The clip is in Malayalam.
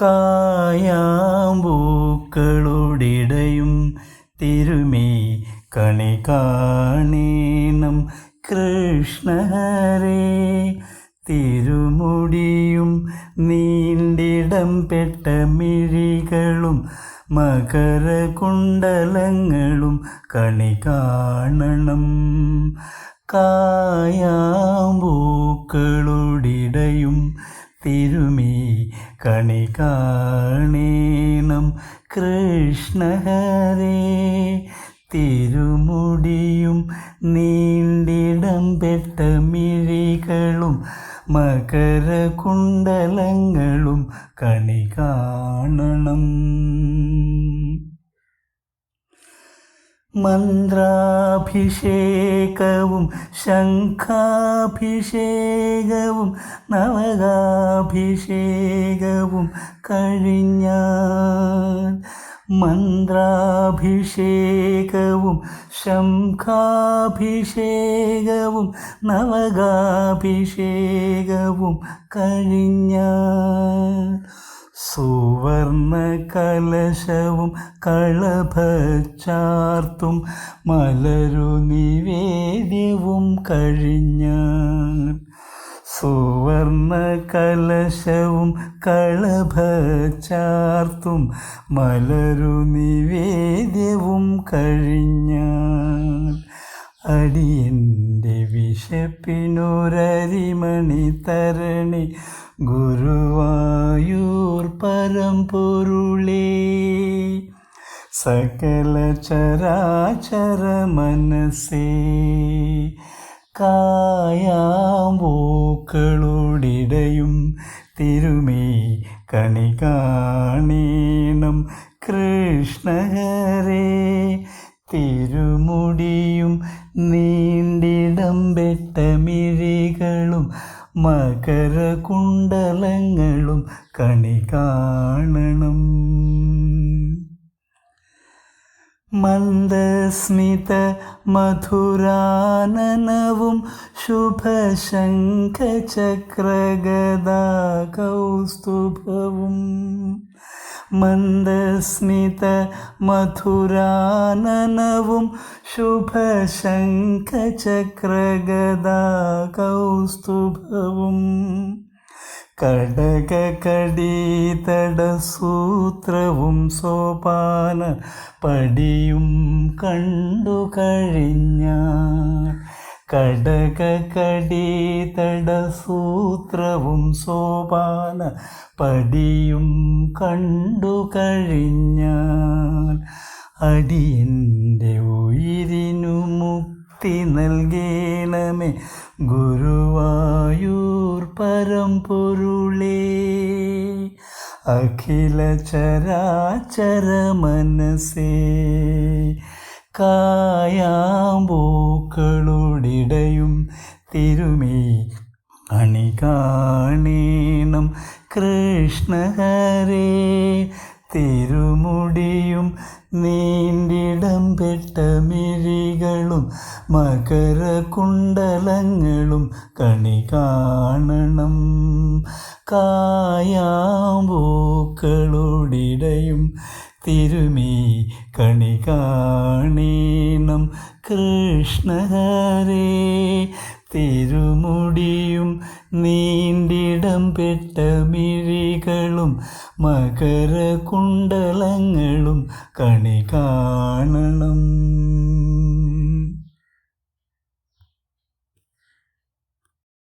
കായാമ്പൂക്കളോടിടയും തിരുമേ കണി കാണേണം കൃഷ്ണഹരേ. തിരുമുടിയും നീണ്ടിടം പെട്ട മിഴികളും മകരകുണ്ടലങ്ങളും കണി കാണണം. കായാമ്പൂക്കളോടിടയും തിരുമേ കണി കാണേണം. കൃഷ്ണഹരേ തിരുമുടിയും നീണ്ടിടം പെട്ട മിഴികളും മകരകുണ്ടലങ്ങളും കണി കാണണം. മന്ത്രാഭിഷേകവും ശംഖാഭിഷേകവും നവകാഭിഷേകവും കഴിഞ്ഞാൽ മന്ത്രാഭിഷേകവും ശംഖാഭിഷേകവും നവകാഭിഷേകവും കഴിഞ്ഞാൽ സുവർണ കലശവും കളഭച്ചാർത്തും മലരു നിവേദ്യവും കഴിഞ്ഞ സുവർണ കലശവും കളഭച്ചാർത്തും മലരു നിവേദ്യവും കഴിഞ്ഞ അടിയന്റെ വിശപ്പിനൊരരിമണി തരണി ഗുരുവായൂർ പരമ്പൊരുളേ. സകല ചരാചര മനസ്സേ. കായാമ്പൂക്കളോടിടയും തിരുമേ. കണി കാണേണം കൃഷ്ണഹരേ. തിരുമുടിയും നീണ്ടിടം പെട്ട മിഴികളും മകരകുണ്ടലങ്ങളും കണി കാണണം. മന്ദസ്മിത മധുരാനനവും ശുഭശംഖചക്രഗദാകൗസ്തുഭവും മന്ദസ്മിത മധുരാനനവും ശുഭശങ്കചക്രഗദാകൗസ്തുഭവും കടകടീതടസൂത്രവും സോപാന പടിയും കണ്ടു കഴിഞ്ഞാൽ കടകടീതടസൂത്രവും സോപാന പടിയും കണ്ടു കഴിഞ്ഞാൽ അടിയന്റെ ഉയിരിനു മുക്തി നൽകേണമേ. ഗുരുവായൂർ പരമ്പൊരുളേ അഖില ചരാചര മനസ്സേ കായാമ്പൂക്കളോടിടയും തിരുമേ അണി കാണേണം. കൃഷ്ണഹരേ തിരുമുടിയും നീണ്ടിടം പെട്ട മിഴികളും മകരകുണ്ടലങ്ങളും കണി കാണണം. കായാമ്പൂക്കളോടിടയും തിരുമി കണി കാണേണം. കൃഷ്ണഹരേ തിരുമുടിയും നീണ്ടിടം പെട്ട മിഴികളും മകരകുണ്ടലങ്ങളും കണി കാണണം.